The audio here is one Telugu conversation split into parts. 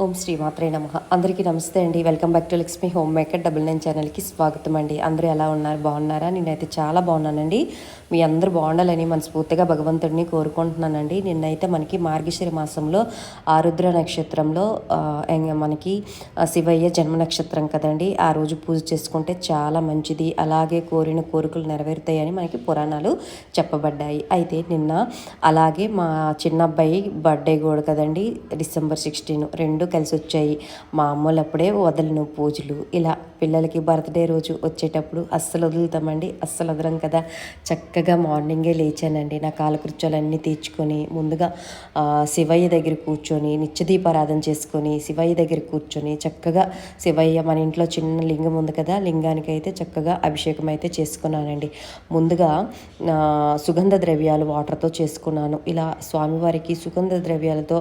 ఓం శ్రీ మాత్రే నమ. అందరికీ నమస్తే అండి. Welcome back to Lakshmi home maker double nine ఛానల్కి స్వాగతం అండి. అందరూ ఎలా ఉన్నారు? బాగున్నారా? నేనైతే చాలా బాగున్నానండి. మీ అందరూ బాగుండాలని మనస్ఫూర్తిగా భగవంతుడిని కోరుకుంటున్నానండి. నిన్నైతే మనకి మార్గశిర మాసంలో ఆరుద్ర నక్షత్రంలో మనకి శివయ్య జన్మ నక్షత్రం కదండి. ఆ రోజు పూజ చేసుకుంటే చాలా మంచిది. అలాగే కోరిన కోరికలు నెరవేరుతాయని మనకి పురాణాలు చెప్పబడ్డాయి. అయితే నిన్న అలాగే మా చిన్న అబ్బాయి బర్త్డే కూడా కదండి డిసెంబర్ సిక్స్టీన్ రెండు కలిసి వచ్చాయి మా అమ్మలప్పుడే వదలను పూజలు ఇలా పిల్లలకి బర్త్డే రోజు వచ్చేటప్పుడు అస్సలు వదులుతామండి అస్సలు వదలం కదా. చక్కగా మార్నింగే లేచానండి. నా కాలకృత్యాలన్నీ తీర్చుకొని ముందుగా శివయ్య దగ్గర కూర్చొని నిత్యదీపారాధన చేసుకొని శివయ్య దగ్గర కూర్చొని చక్కగా శివయ్య మన ఇంట్లో చిన్న లింగం ఉంది కదా లింగానికి అయితే చక్కగా అభిషేకం అయితే చేసుకున్నానండి. ముందుగా సుగంధ ద్రవ్యాలు వాటర్తో చేసుకున్నాను. ఇలా స్వామివారికి సుగంధ ద్రవ్యాలతో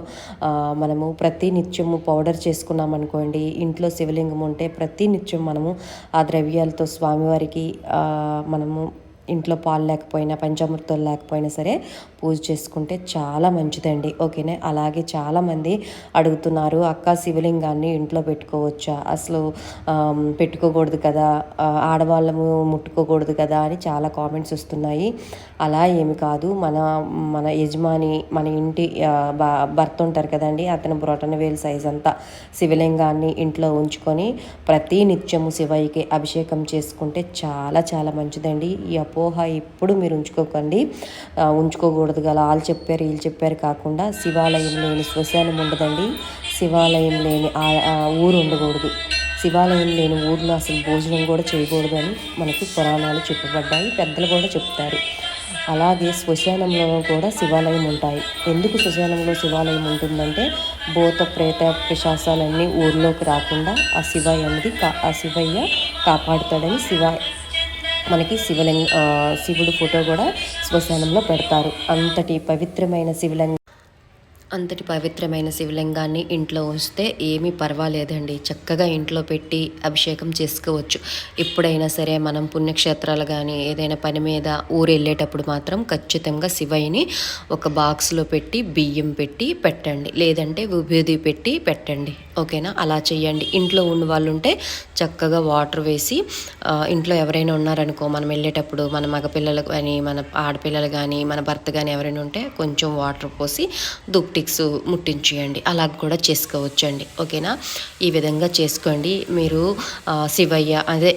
మనము ప్రతి నిత్యము పౌడర్ చేసుకున్నామనుకోండి ఇంట్లో శివలింగం ఉంటే ప్రతి నిత్యం మనము ఆ ద్రవ్యాలతో స్వామివారికి ఆ, మనము ఇంట్లో పాలు లేకపోయినా పంచామృతాలు లేకపోయినా సరే పూజ చేసుకుంటే చాలా మంచిదండి. ఓకేనే? అలాగే చాలామంది అడుగుతున్నారు అక్క శివలింగాన్ని ఇంట్లో పెట్టుకోవచ్చా? అసలు పెట్టుకోకూడదు కదా? ఆడవాళ్ళము ముట్టుకోకూడదు కదా? అని చాలా కామెంట్స్ వస్తున్నాయి. అలా ఏమి కాదు. మన మన యజమాని మన ఇంటి భర్త ఉంటారు కదండి అతను బ్రొటన వేలు సైజ్ అంతా శివలింగాన్ని ఇంట్లో ఉంచుకొని ప్రతి నిత్యము శివయ్యకి అభిషేకం చేసుకుంటే చాలా చాలా మంచిదండి. ఈ అపోహ ఎప్పుడు మీరు ఉంచుకోకండి. ఉంచుకోకూడదు గల వాళ్ళు చెప్పారు వీళ్ళు చెప్పారు కాకుండా శివాలయం లేని శ్మశానం ఉండదండి. శివాలయం లేని ఆ- ఊరు ఉండకూడదు. శివాలయం లేని ఊర్లో అసలు భోజనం కూడా చేయకూడదు అని మనకి పురాణాలు చెప్పబడ్డాయి. పెద్దలు కూడా చెప్తారు. అలాగే శ్మశానంలో కూడా శివాలయం ఉంటాయి. ఎందుకు శ్మశానంలో శివాలయం ఉంటుందంటే భూత ప్రేత పిశాసాలన్నీ ఊర్లోకి రాకుండా ఆ శివయ్య అనేది కా ఆ శివయ్య కాపాడుతాడని శివ మనకి శివలింగ ఆ, శివుడు ఫోటో కూడా శ్మశానంలో పెడతారు. అంతటి పవిత్రమైన శివలింగ అంతటి పవిత్రమైన శివలింగాన్ని ఇంట్లో ఉంచితే ఏమీ పర్వాలేదండి. చక్కగా ఇంట్లో పెట్టి అభిషేకం చేసుకోవచ్చు. ఎప్పుడైనా సరే మనం పుణ్యక్షేత్రాలు కానీ ఏదైనా పని మీద ఊరు వెళ్ళేటప్పుడు మాత్రం ఖచ్చితంగా శివయ్యని ఒక బాక్స్లో పెట్టి బియ్యం పెట్టి పెట్టండి. లేదంటే విభూది పెట్టి పెట్టండి. ఓకేనా? అలా చేయండి ఇంట్లో ఉన్న వాళ్ళు ఉంటే చక్కగా వాటర్ వేసి ఇంట్లో ఎవరైనా ఉన్నారనుకో మనం వెళ్ళేటప్పుడు మన మగపిల్లలు కానీ మన ఆడపిల్లలు కానీ మన భర్త కానీ ఎవరైనా ఉంటే కొంచెం వాటర్ పోసి దుప్టిక్స్ ముట్టించేయండి. అలా కూడా చేసుకోవచ్చు అండి ఓకేనా? ఈ విధంగా చేసుకోండి. మీరు శివయ్య అదే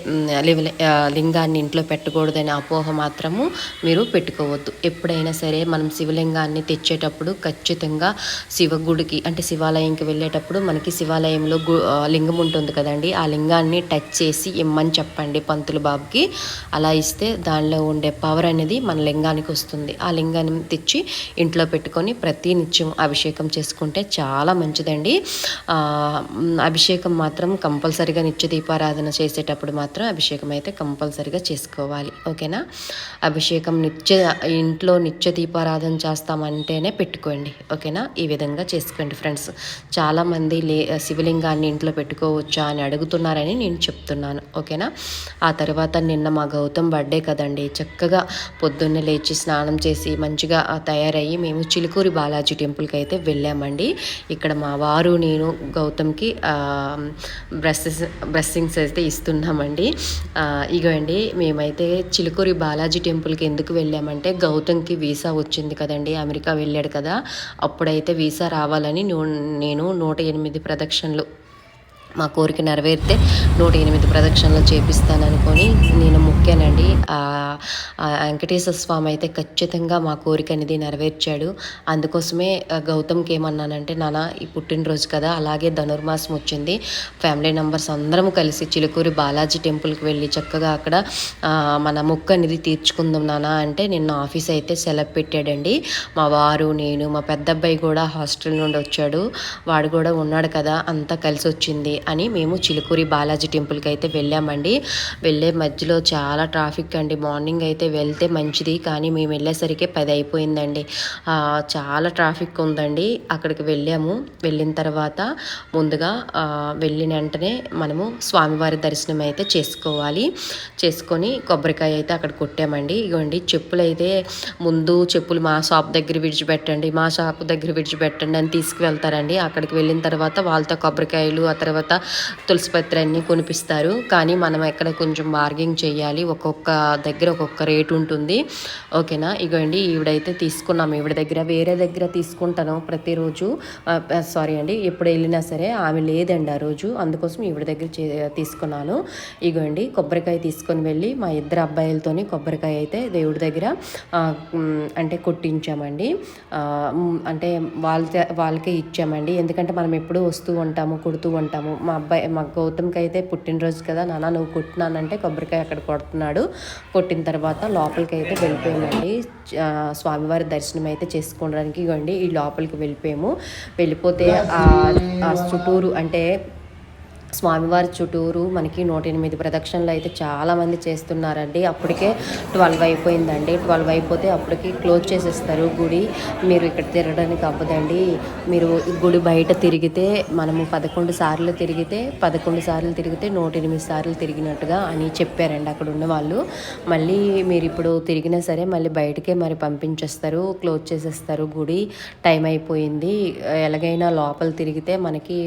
లింగాన్ని ఇంట్లో పెట్టకూడదనే అపోహ మాత్రము మీరు పెట్టుకోవద్దు. ఎప్పుడైనా సరే మనం శివలింగాన్ని తెచ్చేటప్పుడు ఖచ్చితంగా శివ గుడికి అంటే శివాలయంకి వెళ్ళేటప్పుడు మనకి శివాలయంలో గు లింగం ఉంటుంది కదండి. ఆ లింగాన్ని టచ్ చేసి ఇమ్మని చెప్పండి పంతులు బాబుకి. అలా ఇస్తే దానిలో ఉండే పవర్ అనేది మన లింగానికి వస్తుంది. ఆ లింగాన్ని తెచ్చి ఇంట్లో పెట్టుకొని ప్రతి నిత్యం అవి అభిషేకం చేసుకుంటే చాలా మంచిదండి. అభిషేకం మాత్రం కంపల్సరిగా నిత్య దీపారాధన చేసేటప్పుడు మాత్రం అభిషేకం అయితే కంపల్సరిగా చేసుకోవాలి. ఓకేనా? అభిషేకం నిత్య ఇంట్లో నిత్య దీపారాధన చేస్తామంటేనే పెట్టుకోండి. ఓకేనా? ఈ విధంగా చేసుకోండి ఫ్రెండ్స్. చాలామంది లే శివలింగాన్ని ఇంట్లో పెట్టుకోవచ్చా అని అడుగుతున్నారని నేను చెప్తున్నాను. ఓకేనా? ఆ తర్వాత నిన్న మా గౌతమ్ బర్త్డే కదండి. చక్కగా పొద్దున్నే లేచి స్నానం చేసి మంచిగా తయారయ్యి మేము చిలుకూరి బాలాజీ టెంపుల్కి అయితే వెళ్ళామండి. ఇక్కడ మా వారు నేను గౌతమ్కి బ్రెస్సెస్ బ్రెస్సింగ్స్ అయితే ఇస్తున్నామండి. ఇగోండి మేమైతే చిలుకూరి బాలాజీ టెంపుల్కి ఎందుకు వెళ్ళామంటే గౌతమ్కి వీసా వచ్చింది కదండి అమెరికా వెళ్ళాడు కదా అప్పుడైతే వీసా రావాలని నేను నూట ఎనిమిది ప్రదక్షిణలు మా కోరిక నెరవేరితే నూట ఎనిమిది ప్రదక్షిణలు చేపిస్తాననుకొని నేను మొక్కానండి. వెంకటేశ్వర స్వామి అయితే ఖచ్చితంగా మా కోరిక అనేది నెరవేర్చాడు. అందుకోసమే గౌతమ్కి ఏమన్నానంటే నాన్న ఈ పుట్టినరోజు కదా అలాగే ధనుర్మాసం వచ్చింది. ఫ్యామిలీ మెంబర్స్ అందరం కలిసి చిలుకూరి బాలాజీ టెంపుల్కి వెళ్ళి చక్కగా అక్కడ మన మొక్కు అనేది తీర్చుకుందాం నాన్న అంటే నిన్న ఆఫీస్ అయితే సెలవు పెట్టాడండి. మా వారు నేను మా పెద్ద అబ్బాయి కూడా హాస్టల్ నుండి వచ్చాడు. వాడు కూడా ఉన్నాడు కదా అంతా కలిసి వచ్చింది అని మేము చిలుకూరి బాలాజీ టెంపుల్కి అయితే వెళ్ళామండి. వెళ్ళే మధ్యలో చాలా ట్రాఫిక్ అండి. మార్నింగ్ అయితే వెళ్తే మంచిది కానీ మేము వెళ్ళేసరికి పది అయిపోయిందండి. చాలా ట్రాఫిక్ ఉందండి. అక్కడికి వెళ్ళాము. వెళ్ళిన తర్వాత ముందుగా వెళ్ళిన వెంటనే మనము స్వామివారి దర్శనం అయితే చేసుకోవాలి. చేసుకొని కొబ్బరికాయ అయితే అక్కడ కొట్టామండి. ఇగోండి చెప్పులు అయితే ముందు చెప్పులు మా షాప్ దగ్గర విడిచిపెట్టండి మా షాప్ దగ్గర విడిచిపెట్టండి అని తీసుకువెళ్తారండి. అక్కడికి వెళ్ళిన తర్వాత వాళ్ళతో కొబ్బరికాయలు ఆ తర్వాత తులసిపత్రి అన్నీ కొనిపిస్తారు. కానీ మనం ఎక్కడ కొంచెం బార్గింగ్ చేయాలి. ఒక్కొక్క దగ్గర ఒక్కొక్క రేట్ ఉంటుంది. ఓకేనా? ఇగోండి ఈవిడైతే తీసుకున్నాం. ఈవిడ దగ్గర వేరే దగ్గర తీసుకుంటాను ప్రతిరోజు. సారీ అండి ఎప్పుడు వెళ్ళినా సరే ఆమె లేదండి ఆ రోజు. అందుకోసం ఈవిడ దగ్గర చే- తీసుకున్నాను. ఇగోండి కొబ్బరికాయ తీసుకొని వెళ్ళి మా ఇద్దరు అబ్బాయిలతోని కొబ్బరికాయ అయితే దేవుడి దగ్గర అంటే కొట్టించామండి. అంటే వాళ్ళ వాళ్ళకే ఇచ్చామండి. ఎందుకంటే మనం ఎప్పుడూ వస్తూ ఉంటాము కొడుతూ ఉంటాము. మా అబ్బాయి మా గౌతమ్కి అయితే పుట్టినరోజు కదా నాన్న నువ్వు కొట్టినానంటే కొబ్బరికాయ అక్కడ కొడుతున్నాడు. కొట్టిన తర్వాత లోపలికి అయితే వెళ్ళిపోయామండి. స్వామివారి దర్శనం అయితే చేసుకోవడానికి ఇవ్వండి ఈ లోపలికి వెళ్ళిపోయాము. వెళ్ళిపోతే ఆ చుట్టూరు అంటే స్వామివారి చుట్టూరు మనకి నూట ఎనిమిది ప్రదక్షిణలు అయితే చాలామంది చేస్తున్నారండి. అప్పటికే ట్వెల్వ్ అయిపోయిందండి. ట్వెల్వ్ అయిపోతే అప్పటికి క్లోజ్ చేసేస్తారు గుడి. మీరు ఇక్కడ తిరగడానికి అవ్వదండి. మీరు గుడి బయట తిరిగితే మనము పదకొండు సార్లు తిరిగితే పదకొండు సార్లు తిరిగితే నూట ఎనిమిది సార్లు తిరిగినట్టుగా అని చెప్పారండి అక్కడ ఉన్న వాళ్ళు. మళ్ళీ మీరు ఇప్పుడు తిరిగినా సరే మళ్ళీ బయటకే మరి పంపించేస్తారు క్లోజ్ చేసేస్తారు గుడి. టైం అయిపోయింది. ఎలాగైనా లోపల తిరిగితే మనకి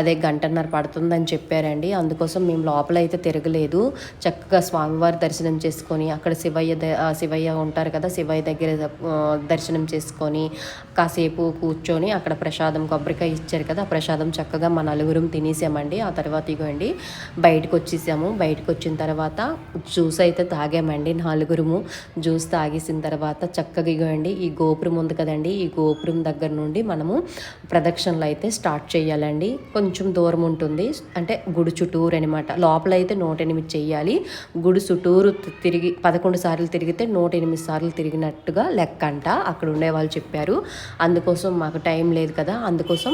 అదే గంటన్నర పడుతుందని చెప్పారండి. అందుకోసం మేము లోపల అయితే తిరగలేదు. చక్కగా స్వామివారి దర్శనం చేసుకొని అక్కడ శివయ్య ద- శివయ్య ఉంటారు కదా శివయ్య దగ్గర దర్శనం చేసుకొని కాసేపు కూర్చొని అక్కడ ప్రసాదం కొబ్బరికాయ ఇచ్చారు కదా ఆ ప్రసాదం చక్కగా మా నలుగురం తినేసామండి. ఆ తర్వాత ఇగోండి బయటకు వచ్చేసాము బయటకు వచ్చిన తర్వాత జ్యూస్ అయితే తాగామండి నలుగురుము. జ్యూస్ తాగేసిన తర్వాత చక్కగా ఇగోండి ఈ గోపురం ఉంది కదండి ఈ గోపురం దగ్గర నుండి మనము ప్రదక్షిణలు అయితే స్టార్ట్ చేయాలండి. కొంచెం దూరం ఉంటుంది. అంటే గుడి చుట్టూరు అనమాట లోపల అయితే నూట ఎనిమిది చేయాలి గుడి చుట్టూరు తిరిగి పదకొండు సార్లు తిరిగితే నూట ఎనిమిది సార్లు తిరిగినట్టుగా లెక్క అంట. అక్కడ ఉండే వాళ్ళు చెప్పారు. అందుకోసం మాకు టైం లేదు కదా. అందుకోసం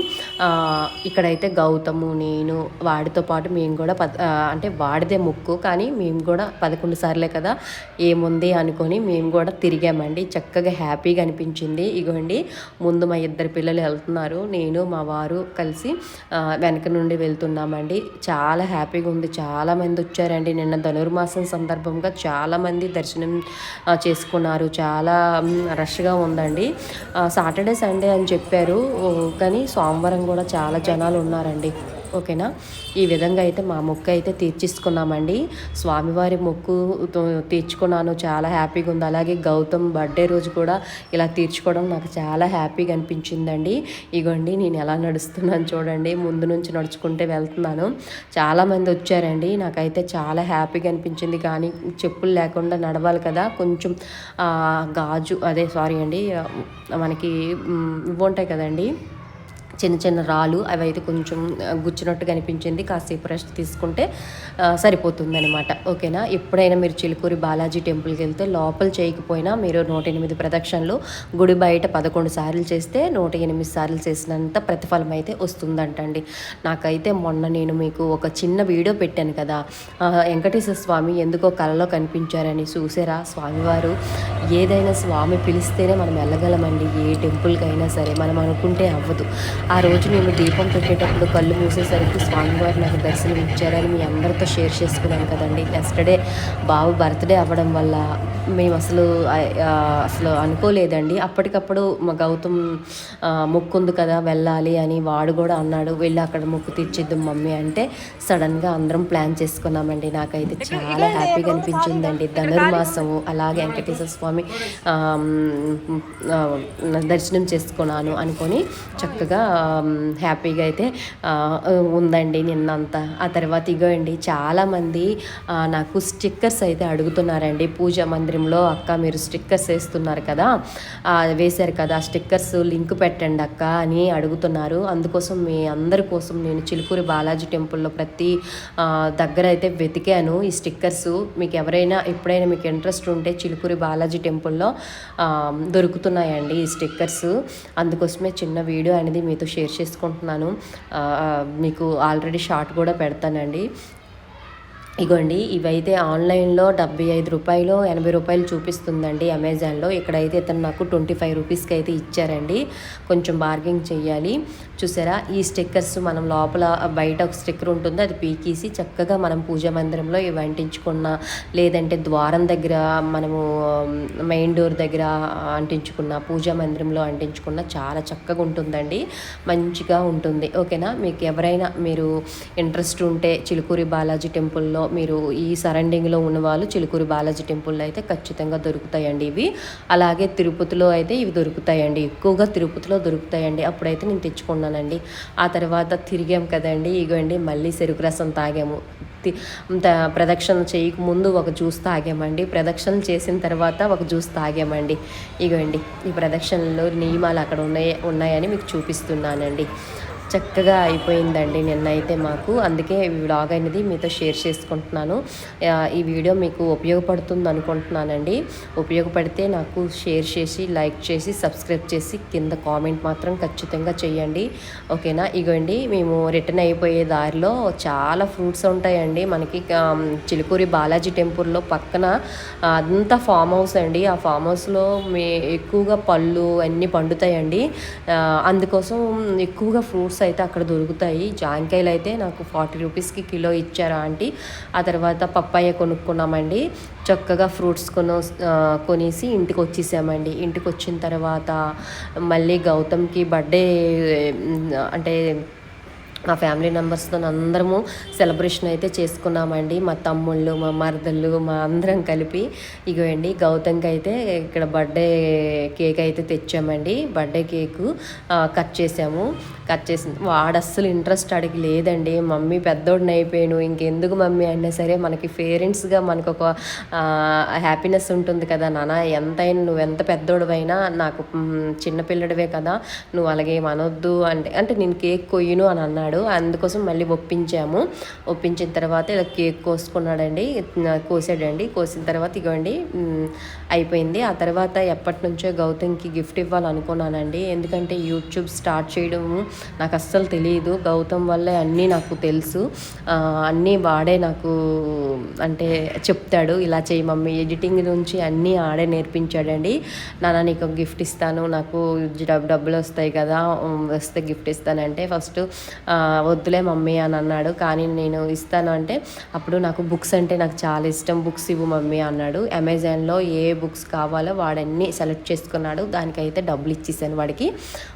ఇక్కడైతే గౌతము నేను వాడితో పాటు మేము కూడా పద అంటే వాడిదే ముక్కు. కానీ మేము కూడా పదకొండు సార్లే కదా ఏముంది అనుకొని మేము కూడా తిరిగామండి. చక్కగా హ్యాపీగా అనిపించింది. ఇగోండి ముందు మా ఇద్దరు పిల్లలు వెళ్తున్నారు. నేను మా వారు కలిసి వెనక నుండి వెళ్తున్నామండి. చాలా హ్యాపీగా ఉంది. చాలా మంది వచ్చారండి. నిన్న ధనుర్మాసం సందర్భంగా చాలామంది దర్శనం చేసుకున్నారు. చాలా రష్గా ఉందండి. సాటర్డే సండే అని చెప్పారు. కానీ సోమవారం కూడా చాలా జనాలు ఉన్నారండి. ఓకేనా? ఈ విధంగా అయితే మా మొక్కు అయితే తీర్చేసుకున్నామండి. స్వామివారి మొక్కు తో- తీర్చుకున్నాను. చాలా హ్యాపీగా ఉంది. అలాగే గౌతమ్ బర్త్డే రోజు కూడా ఇలా తీర్చుకోవడం నాకు చాలా హ్యాపీగా అనిపించిందండి. ఇగోండి నేను ఎలా నడుస్తున్నాను చూడండి. ముందు నుంచి నడుచుకుంటే వెళ్తున్నాను. చాలామంది వచ్చారండి. నాకైతే చాలా హ్యాపీగా అనిపించింది. కానీ చెప్పులు లేకుండా నడవాలి కదా. కొంచెం గాజు అదే సారీ అండి మనకి మ్, ఇవి ఉంటాయి కదండి. చిన్న చిన్న రాళ్ళు అవి అయితే కొంచెం గుచ్చినట్టు గుచ్చినట్టుగా అనిపించింది కాసేపు రెస్ట్ తీసుకుంటే సరిపోతుందనమాట ఓకేనా? ఎప్పుడైనా మీరు చిలుకూరి బాలాజీ టెంపుల్కి వెళ్తే లోపల చేయకపోయినా మీరు నూట ఎనిమిది ప్రదక్షిణలు గుడి బయట పదకొండు సార్లు చేస్తే నూట ఎనిమిది సార్లు చేసినంత ప్రతిఫలం అయితే వస్తుందంటండి. నాకైతే మొన్న నేను మీకు ఒక చిన్న వీడియో పెట్టాను కదా. వెంకటేశ్వర స్వామి ఎందుకో కలలో కనిపించారని చూసారా స్వామివారు? ఏదైనా స్వామి పిలిస్తేనే మనం వెళ్ళగలమండి. ఏ టెంపుల్కి అయినా సరే మనం అనుకుంటే అవ్వదు. ఆ రోజు నేను దీపం పెట్టేటప్పుడు కళ్ళు మూసేసరికి స్వామివారు నాకు దర్శనం ఇచ్చారని మీ అందరితో షేర్ చేసుకున్నాను కదండి. నెక్స్ట్ బాబు బర్త్డే అవ్వడం వల్ల మేము అసలు అసలు అనుకోలేదండి. అప్పటికప్పుడు మా గౌతమ్ మొక్కు ఉంది కదా వెళ్ళాలి అని వాడు కూడా అన్నాడు. వెళ్ళి అక్కడ మొక్కు తీర్చిద్దాం మమ్మీ అంటే సడన్గా అందరం ప్లాన్ చేసుకున్నామండి. నాకైతే చాలా హ్యాపీగా అనిపించిందండి. ధనుర్మాసము అలాగే వెంకటేశ్వర స్వామి దర్శనం చేసుకున్నాను అనుకొని చక్కగా హ్యాపీగా అయితే ఉందండి నిన్నంతా. ఆ తర్వాత ఇగోండి చాలామంది ఆ, నాకు స్టిక్కర్స్ అయితే అడుగుతున్నారండి. పూజ మందిరంలో అక్క మీరు స్టిక్కర్స్ వేస్తున్నారు కదా వేశారు కదా ఆ స్టిక్కర్స్ లింక్ పెట్టండి అక్క అని అడుగుతున్నారు. అందుకోసం మీ అందరి కోసం నేను చిలుకూరి బాలాజీ టెంపుల్లో ప్రతి దగ్గర అయితే వెతికాను ఈ స్టిక్కర్స్. మీకు ఎవరైనా ఎప్పుడైనా మీకు ఇంట్రెస్ట్ ఉంటే చిలుకూరి బాలాజీ టెంపుల్లో దొరుకుతున్నాయండి ఈ స్టిక్కర్స్. అందుకోసమే చిన్న వీడియో అనేది మీతో షేర్ చేసుకుంటున్నాను. మీకు ఆల్రెడీ షార్ట్ కూడా పెడతానండి. ఇగోండి ఇవైతే ఆన్లైన్లో డెబ్బై ఐదు రూపాయలు ఎనభై రూపాయలు చూపిస్తుందండి అమెజాన్లో. ఇక్కడైతే ఇతను నాకు ట్వంటీ ఫైవ్ రూపీస్కి అయితే ఇచ్చారండి. కొంచెం బార్గింగ్ చేయాలి. చూసారా ఈ స్టిక్కర్స్ మనం లోపల బయట ఒక స్టిక్కర్ ఉంటుంది అది పీకేసి చక్కగా మనం పూజా మందిరంలో ఇవి అంటించుకున్న లేదంటే ద్వారం దగ్గర మనము మెయిన్ డోర్ దగ్గర అంటించుకున్న పూజా మందిరంలో అంటించుకున్న చాలా చక్కగా ఉంటుందండి. మంచిగా ఉంటుంది. ఓకేనా? మీకు ఎవరైనా మీరు ఇంట్రెస్ట్ ఉంటే చిలుకూరి బాలాజీ టెంపుల్లో మీరు ఈ సరౌండింగ్లో ఉన్న వాళ్ళు చిలుకూరు బాలాజీ టెంపుల్లో అయితే ఖచ్చితంగా దొరుకుతాయండి ఇవి. అలాగే తిరుపతిలో అయితే ఇవి దొరుకుతాయండి. ఎక్కువగా తిరుపతిలో దొరుకుతాయండి. అప్పుడైతే నేను తెచ్చుకున్నానండి. ఆ తర్వాత తిరిగాం కదండి. ఇగోండి మళ్ళీ చెరుకు రసం తాగాము. ప్రదక్షిణ చేయక ముందు ఒక జ్యూస్ తాగామండి. ప్రదక్షిణ చేసిన తర్వాత ఒక జ్యూస్ తాగామండి. ఇగోండి ఈ ప్రదక్షిణలో నియమాలు అక్కడ ఉన్నాయి ఉన్నాయని మీకు చూపిస్తున్నానండి. చక్కగా అయిపోయిందండి నిన్నైతే మాకు. అందుకే వ్లాగ్ అనేది మీతో షేర్ చేసుకుంటున్నాను. ఈ వీడియో మీకు ఉపయోగపడుతుంది అనుకుంటున్నానండి. ఉపయోగపడితే నాకు షేర్ చేసి లైక్ చేసి సబ్స్క్రైబ్ చేసి కింద కామెంట్ మాత్రం ఖచ్చితంగా చేయండి. ఓకేనా? ఇగోండి మేము రిటర్న్ అయిపోయే దారిలో చాలా ఫ్రూట్స్ ఉంటాయండి. మనకి చిలుకూరి బాలాజీ టెంపుల్లో పక్కన అంతా ఫామ్ హౌస్ అండి. ఆ ఫామ్ హౌస్లో మే ఎక్కువగా పళ్ళు అన్నీ పండుతాయండి. అందుకోసం ఎక్కువగా ఫ్రూట్స్ అయితే అక్కడ దొరుకుతాయి. జాంకాయలు అయితే నాకు ఫార్టీ రూపీస్కి కిలో ఇచ్చారు ఆంటీ. ఆ తర్వాత పప్పాయ కొనుక్కున్నామండి. చక్కగా ఫ్రూట్స్ కొను కొనేసి ఇంటికి వచ్చేసామండి ఇంటికి వచ్చిన తర్వాత మళ్ళీ గౌతమ్కి బర్త్డే అంటే మా ఫ్యామిలీ మెంబర్స్తో అందరము సెలబ్రేషన్ అయితే చేసుకున్నామండి. మా తమ్ముళ్ళు మా మరదళ్ళు మా అందరం కలిపి ఇగోండి గౌతమ్కి అయితే ఇక్కడ బర్త్డే కేక్ అయితే తెచ్చామండి. బర్త్డే కేకు కట్ చేసాము. కట్ చేసి వాడు అస్సలు ఇంట్రెస్ట్ అడిగి లేదండి. మమ్మీ పెద్దోడిని అయిపోయాను. ఇంకెందుకు మమ్మీ అయినా సరే మనకి పేరెంట్స్గా మనకు ఒక హ్యాపీనెస్ ఉంటుంది కదా నాన్న. ఎంతైనా నువ్వు ఎంత పెద్దోడివైనా నాకు చిన్నపిల్లడివే కదా. నువ్వు అలాగే అనొద్దు అంటే అంటే నేను కేక్ కొయ్యను అని అన్నాడు. అందుకోసం మళ్ళీ ఒప్పించాము. ఒప్పించిన తర్వాత ఇలా కేక్ కోసుకున్నాడండి. కోసాడండి. కోసిన తర్వాత ఇగోండి అయిపోయింది. ఆ తర్వాత ఎప్పటి నుంచో గౌతమ్కి గిఫ్ట్ ఇవ్వాలనుకున్నానండి. ఎందుకంటే యూట్యూబ్ స్టార్ట్ చేయడం నాకు అస్సలు తెలియదు గౌతమ్ వల్లే అన్నీ నాకు తెలుసు. అన్నీ వాడే నాకు అంటే చెప్తాడు ఇలా చేయి మమ్మీ ఎడిటింగ్ నుంచి అన్నీ ఆడే నేర్పించాడండి. నాన్న నీకు గిఫ్ట్ ఇస్తాను నాకు డబ్బు డబ్బులు వస్తాయి కదా వస్తే గిఫ్ట్ ఇస్తానంటే ఫస్ట్ వద్దులే మమ్మీ అని అన్నాడు. కానీ నేను ఇస్తాను అంటే అప్పుడు నాకు బుక్స్ అంటే నాకు చాలా ఇష్టం బుక్స్ ఇవ్వు మమ్మీ అన్నాడు. అమెజాన్లో ఏ బుక్స్ కావాలో వాడన్నీ సెలెక్ట్ చేసుకున్నాడు. దానికైతే డబ్బులు ఇచ్చేసాను వాడికి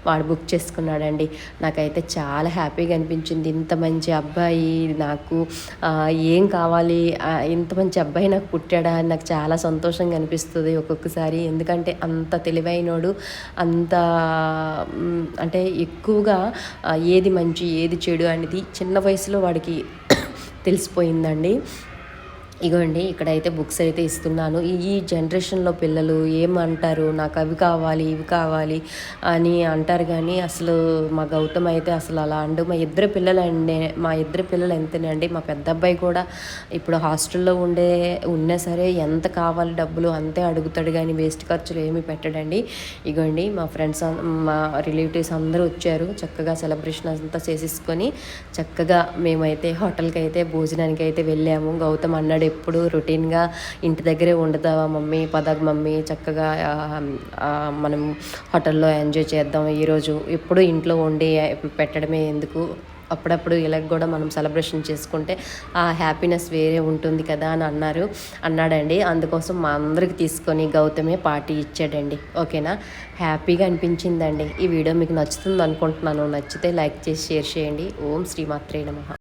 వాడు బుక్ చేసుకున్నాడండి. నాకైతే చాలా హ్యాపీగా అనిపించింది. ఇంత మంచి అబ్బాయి నాకు ఏం కావాలి ఇంత మంచి అబ్బాయి నాకు పుట్టాడా అని నాకు చాలా సంతోషంగా అనిపిస్తుంది ఒక్కొక్కసారి. ఎందుకంటే అంత తెలివైనోడు అంత అంటే ఎక్కువగా ఏది మంచి ఏది చెడు అనేది చిన్న వయసులో వాడికి తెలిసిపోయిందండి. ఇగోండి ఇక్కడైతే బుక్స్ అయితే ఇస్తున్నాను. ఈ జనరేషన్లో పిల్లలు ఏమంటారు? నాకు అవి కావాలి ఇవి కావాలి అని అంటారు కానీ అసలు మా గౌతమ్ అయితే అసలు అలా అండు. మా ఇద్దరు పిల్లలండి మా ఇద్దరు పిల్లలు ఎంతేనండి మా పెద్ద అబ్బాయి కూడా ఇప్పుడు హాస్టల్లో ఉండే ఉన్నా సరే ఎంత కావాలి డబ్బులు అంతే అడుగుతాడు కానీ వేస్ట్ ఖర్చులు ఏమీ పెట్టడండి. ఇగోండి మా ఫ్రెండ్స్ మా రిలేటివ్స్ అందరూ వచ్చారు. చక్కగా సెలబ్రేషన్ అంతా చేసేసుకొని చక్కగా మేమైతే హోటల్కి అయితే భోజనానికి అయితే వెళ్ళాము. గౌతమ్ అన్నాడు ఎప్పుడు రొటీన్గా ఇంటి దగ్గరే ఉండదావా మమ్మీ పదగ మమ్మీ చక్కగా మనం హోటల్లో ఎంజాయ్ చేద్దాం. ఈరోజు ఎప్పుడు ఇంట్లో వండి పెట్టడమే ఎందుకు? అప్పుడప్పుడు ఇలా కూడా మనం సెలబ్రేషన్ చేసుకుంటే ఆ హ్యాపీనెస్ వేరే ఉంటుంది కదా అని అన్నారు. అన్నాడండి. అందుకోసం మా అందరికి తీసుకొని గౌతమే పార్టీ ఇచ్చాడండి. ఓకేనా? హ్యాపీగా అనిపించిందండి. ఈ వీడియో మీకు నచ్చుతుంది అనుకుంటున్నాను నచ్చితే లైక్ చేసి షేర్ చేయండి. ఓం శ్రీమాత్రే నమః.